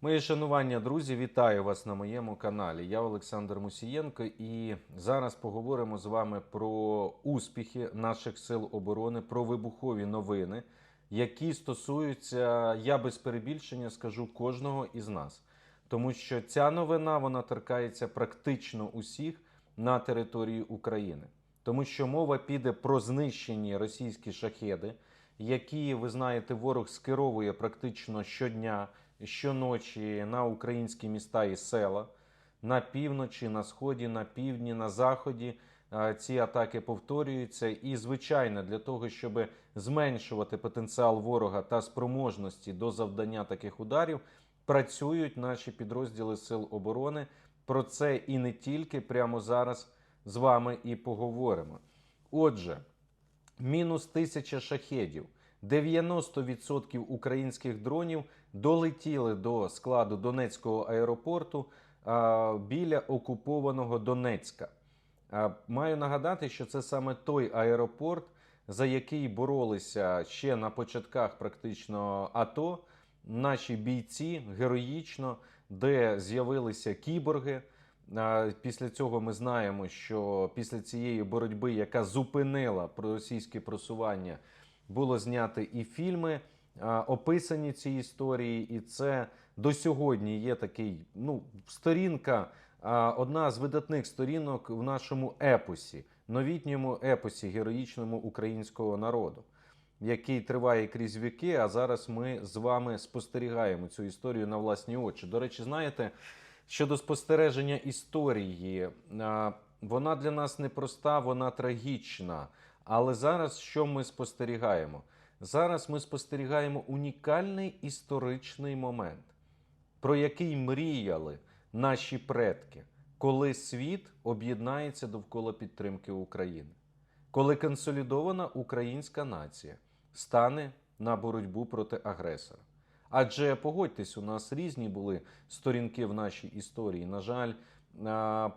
Мої шанування, друзі, вітаю вас на моєму каналі. Я Олександр Мусієнко, і зараз поговоримо з вами про успіхи наших сил оборони, про вибухові новини, які стосуються, я без перебільшення скажу, кожного із нас. Тому що ця новина вона торкається практично усіх на території України. Тому що мова піде про знищені російські шахеди, які, ви знаєте, ворог скеровує практично щодня, щоночі на українські міста і села, на півночі, на сході, на півдні, на заході. Ці атаки повторюються, і звичайно, для того, щоб зменшувати потенціал ворога та спроможності до завдання таких ударів, працюють наші підрозділи Сил оборони. Про це і не тільки прямо зараз з вами і поговоримо. Отже, мінус тисяча шахедів. 90% українських дронів долетіли до складу Донецького аеропорту біля окупованого Донецька. А, Маю нагадати, що це саме той аеропорт, за який боролися ще на початках практично АТО наші бійці героїчно, де з'явилися кіборги. Після цього ми знаємо, що після цієї боротьби, яка зупинила російське просування, було знято і фільми, описані ці історії, і це до сьогодні є такий ну, сторінка, одна з видатних сторінок в нашому епосі, новітньому епосі героїчному українського народу, який триває крізь віки. А зараз ми з вами спостерігаємо цю історію на власні очі. До речі, знаєте, щодо спостереження історії, вона для нас непроста, вона трагічна. Але зараз що ми спостерігаємо? Зараз ми спостерігаємо унікальний історичний момент, про який мріяли наші предки, коли світ об'єднається довкола підтримки України, коли консолідована українська нація стане на боротьбу проти агресора. Адже погодьтесь, у нас різні були сторінки в нашій історії. На жаль,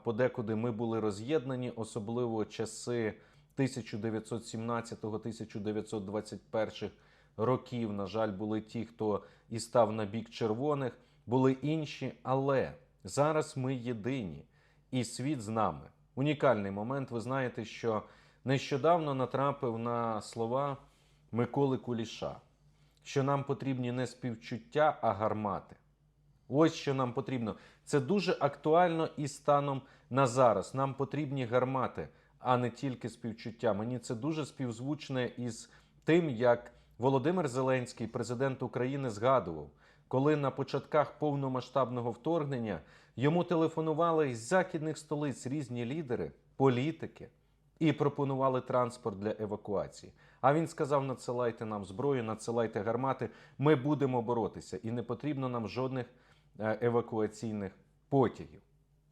подекуди ми були роз'єднані, особливо часи 1917-1921 років. На жаль, були ті, хто і став на бік червоних, були інші, але зараз ми єдині, і світ з нами. Унікальний момент. Ви знаєте, що нещодавно натрапив на слова Миколи Куліша, що нам потрібні не співчуття, а гармати. Ось що нам потрібно. Це дуже актуально і станом на зараз. Нам потрібні гармати, а не тільки співчуття. Мені це дуже співзвучне із тим, як Володимир Зеленський, президент України, згадував, коли на початках повномасштабного вторгнення йому телефонували з західних столиць різні лідери, політики і пропонували транспорт для евакуації. А він сказав: надсилайте нам зброю, надсилайте гармати. Ми будемо боротися, і не потрібно нам жодних е, евакуаційних потягів.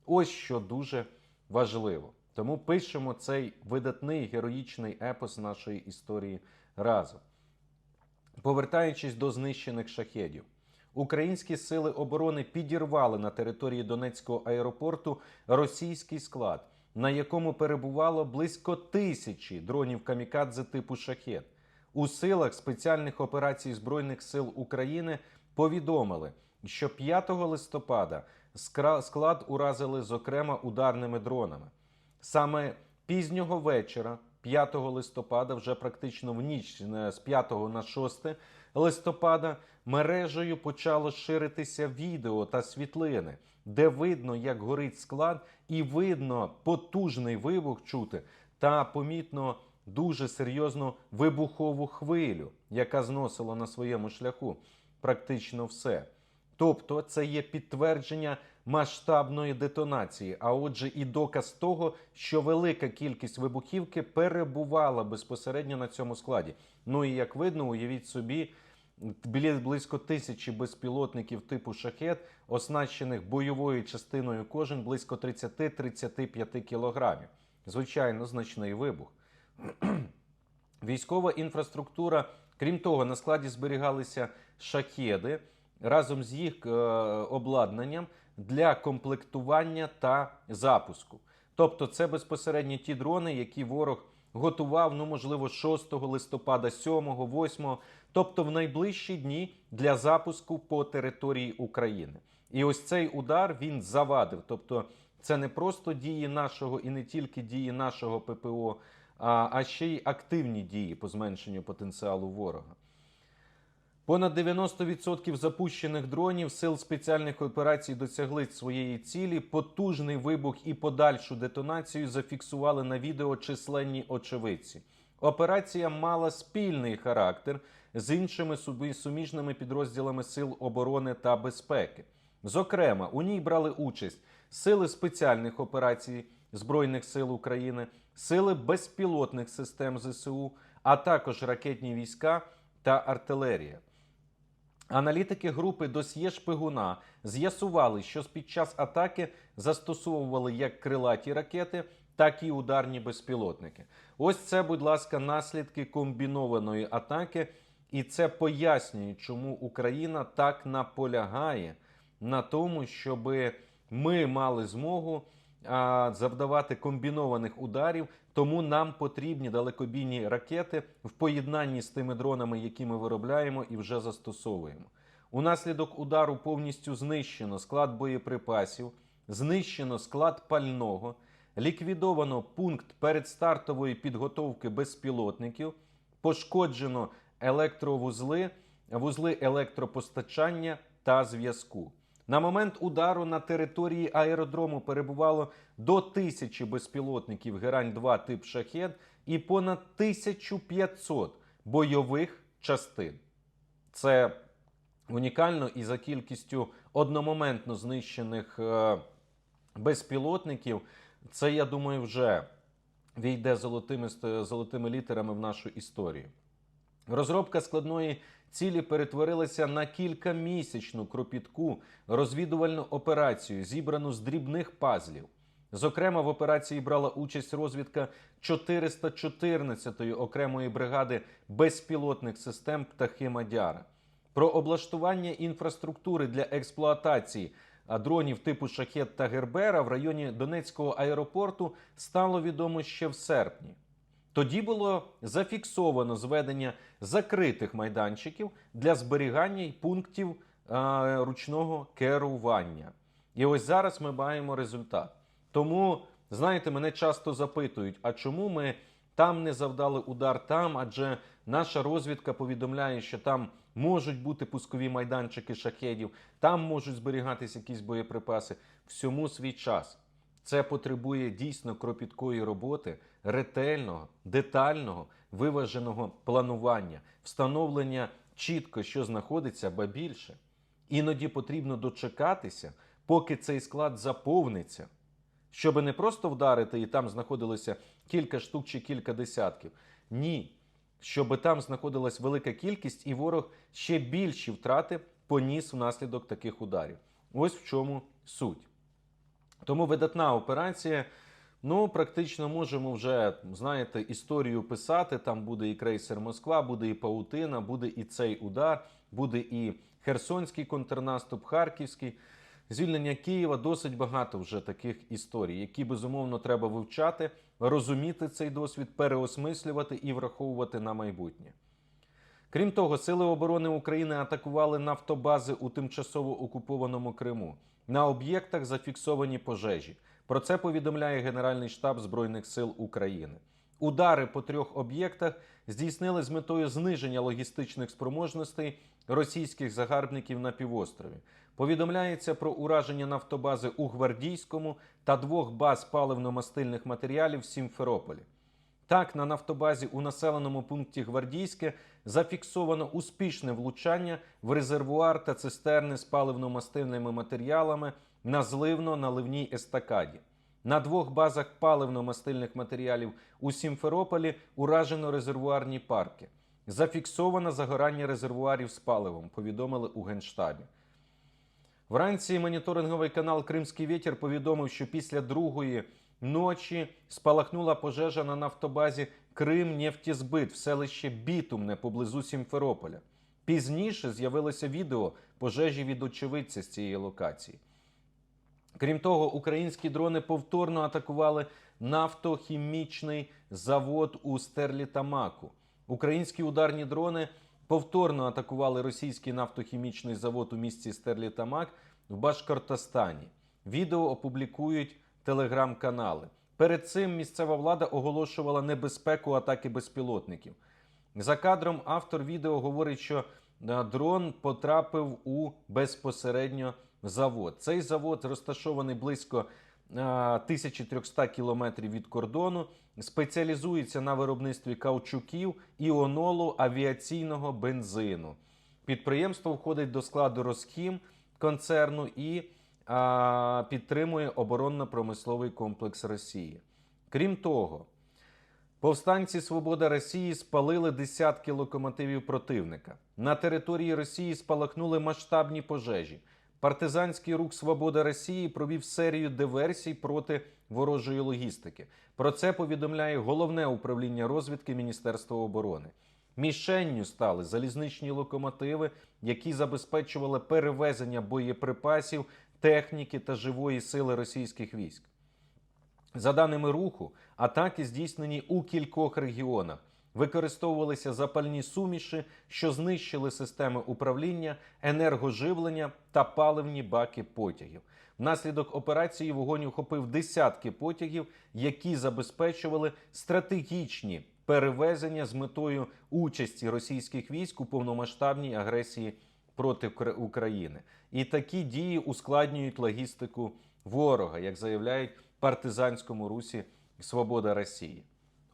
Ось що дуже важливо. Тому пишемо цей видатний героїчний епос нашої історії разом. Повертаючись до знищених шахедів, українські сили оборони підірвали на території Донецького аеропорту російський склад, на якому перебувало близько тисячі дронів камікадзе типу шахет. У силах спеціальних операцій Збройних сил України повідомили, що 5 листопада склад уразили зокрема ударними дронами. Саме пізнього вечора, 5 листопада, вже практично в ніч е, з 5 на 6 листопада, мережею почало ширитися відео та світлини, де видно, як горить склад, і видно потужний вибух чути та помітно дуже серйозну вибухову хвилю, яка зносила на своєму шляху практично все. Тобто це є підтвердження масштабної детонації, а отже, і доказ того, що велика кількість вибухівки перебувала безпосередньо на цьому складі. Ну і як видно, уявіть собі, близько тисячі безпілотників типу шахет, оснащених бойовою частиною кожен близько 30-35 кілограмів. Звичайно, значний вибух. Військова інфраструктура, крім того, на складі зберігалися шахеди разом з їх е, обладнанням для комплектування та запуску. Тобто, це безпосередньо ті дрони, які ворог готував, ну можливо, 6 листопада, 7, 8, тобто в найближчі дні для запуску по території України. І ось цей удар він завадив. Тобто, це не просто дії нашого і не тільки дії нашого ППО, а, ще й активні дії по зменшенню потенціалу ворога. Понад 90% запущених дронів сил спеціальних операцій досягли своєї цілі. Потужний вибух і подальшу детонацію зафіксували на відео численні очевидці. Операція мала спільний характер з іншими суміжними підрозділами сил оборони та безпеки. Зокрема, у ній брали участь сили спеціальних операцій Збройних сил України, сили безпілотних систем ЗСУ, а також ракетні війська та артилерія. Аналітики групи досьє шпигуна з'ясували, що під час атаки застосовували як крилаті ракети, так і ударні безпілотники. Ось це, будь ласка, наслідки комбінованої атаки, і це пояснює, чому Україна так наполягає на тому, щоб ми мали змогу завдавати комбінованих ударів. Тому нам потрібні далекобійні ракети в поєднанні з тими дронами, які ми виробляємо і вже застосовуємо. Унаслідок удару повністю знищено склад боєприпасів, знищено склад пального, ліквідовано пункт передстартової підготовки безпілотників, пошкоджено електровузли, вузли електропостачання та зв'язку. На момент удару на території аеродрому перебувало до тисячі безпілотників Герань-2 тип Шахед і понад 1500 бойових частин. Це унікально і за кількістю одномоментно знищених е, безпілотників. Це, я думаю, вже війде золотими, золотими літерами в нашу історію. Розробка складної цілі перетворилася на кількамісячну кропітку розвідувальну операцію, зібрану з дрібних пазлів. Зокрема, в операції брала участь розвідка 414-ї окремої бригади безпілотних систем птахи Мадяра. Про облаштування інфраструктури для експлуатації дронів типу Шахет та Гербера в районі Донецького аеропорту стало відомо ще в серпні. Тоді було зафіксовано зведення закритих майданчиків для зберігання й пунктів е, ручного керування. І ось зараз ми маємо результат. Тому, знаєте, мене часто запитують, а чому ми там не завдали удар там? Адже наша розвідка повідомляє, що там можуть бути пускові майданчики шахедів, там можуть зберігатися якісь боєприпаси. Всьому свій час. Це потребує дійсно кропіткої роботи, ретельного, детального, виваженого планування, встановлення чітко, що знаходиться, ба більше. Іноді потрібно дочекатися, поки цей склад заповниться, щоб не просто вдарити і там знаходилося кілька штук чи кілька десятків. Ні, щоб там знаходилась велика кількість, і ворог ще більші втрати поніс внаслідок таких ударів. Ось в чому суть. Тому видатна операція. Ну, практично можемо вже, знаєте, історію писати. Там буде і крейсер Москва, буде і Паутина, буде і цей удар, буде і Херсонський контрнаступ, Харківський. Звільнення Києва досить багато вже таких історій, які безумовно треба вивчати, розуміти цей досвід, переосмислювати і враховувати на майбутнє. Крім того, Сили оборони України атакували нафтобази у тимчасово окупованому Криму. На об'єктах зафіксовані пожежі. Про це повідомляє Генеральний штаб Збройних сил України. Удари по трьох об'єктах здійснили з метою зниження логістичних спроможностей російських загарбників на півострові. Повідомляється про ураження нафтобази у Гвардійському та двох баз паливно-мастильних матеріалів в Сімферополі. Так, на нафтобазі у населеному пункті Гвардійське зафіксовано успішне влучання в резервуар та цистерни з паливно-мастильними матеріалами на зливно-наливній естакаді. На двох базах паливно-мастильних матеріалів у Сімферополі уражено резервуарні парки. Зафіксовано загорання резервуарів з паливом, повідомили у Генштабі. Вранці моніторинговий канал Кримський вітер повідомив, що після другої ночі спалахнула пожежа на нафтобазі Крим Нефтізбит в селищі Бітумне поблизу Сімферополя. Пізніше з'явилося відео пожежі від очевидця з цієї локації. Крім того, українські дрони повторно атакували нафтохімічний завод у Стерлітамаку. Українські ударні дрони повторно атакували російський нафтохімічний завод у місті Стерлітамак в Башкортостані. Відео опублікують телеграм-канали. Перед цим місцева влада оголошувала небезпеку атаки безпілотників. За кадром автор відео говорить, що е, дрон потрапив у безпосередньо завод. Цей завод розташований близько е, 1300 кілометрів від кордону, спеціалізується на виробництві каучуків, іонолу, авіаційного бензину. Підприємство входить до складу Росхім концерну і підтримує оборонно-промисловий комплекс Росії. Крім того, Повстанці Свобода Росії спалили десятки локомотивів противника. На території Росії спалахнули масштабні пожежі. Партизанський рух Свобода Росії провів серію диверсій проти ворожої логістики. Про це повідомляє головне управління розвідки Міністерства оборони. Мішенню стали залізничні локомотиви, які забезпечували перевезення боєприпасів, техніки та живої сили російських військ. За даними руху, атаки здійснені у кількох регіонах. Використовувалися запальні суміші, що знищили системи управління, енергоживлення та паливні баки потягів. Внаслідок операції вогонь охопив десятки потягів, які забезпечували стратегічні перевезення з метою участі російських військ у повномасштабній агресії проти України. І такі дії ускладнюють логістику ворога, як заявляють в партизанському русі Свобода Росії.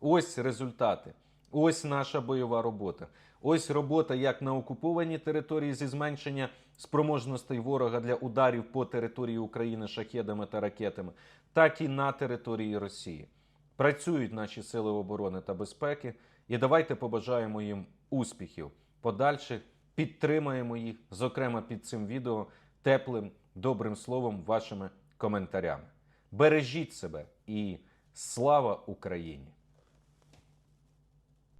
Ось результати. Ось наша бойова робота. Ось робота як на окупованій території зі зменшення спроможностей ворога для ударів по території України шахедами та ракетами, так і на території Росії. Працюють наші сили оборони та безпеки, і давайте побажаємо їм успіхів подальших, підтримаємо їх, зокрема під цим відео, теплим, добрим словом, вашими коментарями. Бережіть себе і слава Україні!